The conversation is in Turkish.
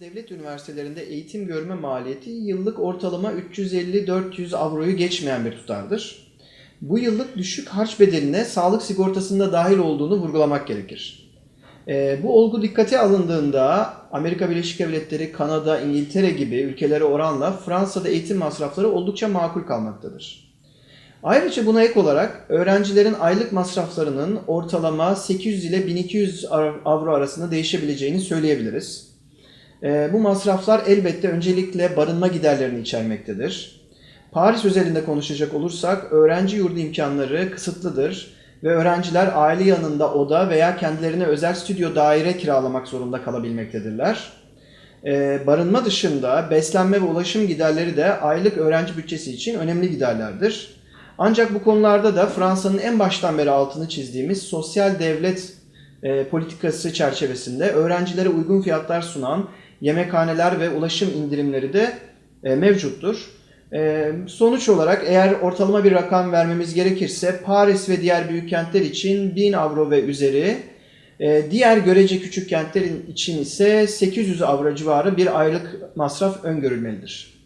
devlet üniversitelerinde eğitim görme maliyeti yıllık ortalama 350-400 avroyu geçmeyen bir tutardır. Bu yıllık düşük harç bedeline sağlık sigortasında dahil olduğunu vurgulamak gerekir. Ee, bu olgu dikkate alındığında Amerika Birleşik Devletleri, Kanada, İngiltere gibi ülkelere oranla Fransa'da eğitim masrafları oldukça makul kalmaktadır. Ayrıca buna ek olarak öğrencilerin aylık masraflarının ortalama 800 ile 1200 ar- avro arasında değişebileceğini söyleyebiliriz. Ee, bu masraflar elbette öncelikle barınma giderlerini içermektedir. Paris özelinde konuşacak olursak öğrenci yurdu imkanları kısıtlıdır ve öğrenciler aile yanında oda veya kendilerine özel stüdyo daire kiralamak zorunda kalabilmektedirler. Ee, barınma dışında beslenme ve ulaşım giderleri de aylık öğrenci bütçesi için önemli giderlerdir. Ancak bu konularda da Fransa'nın en baştan beri altını çizdiğimiz sosyal devlet e, politikası çerçevesinde öğrencilere uygun fiyatlar sunan yemekhaneler ve ulaşım indirimleri de e, mevcuttur. E, sonuç olarak eğer ortalama bir rakam vermemiz gerekirse Paris ve diğer büyük kentler için 1000 avro ve üzeri, e, diğer görece küçük kentlerin için ise 800 avro civarı bir aylık masraf öngörülmelidir.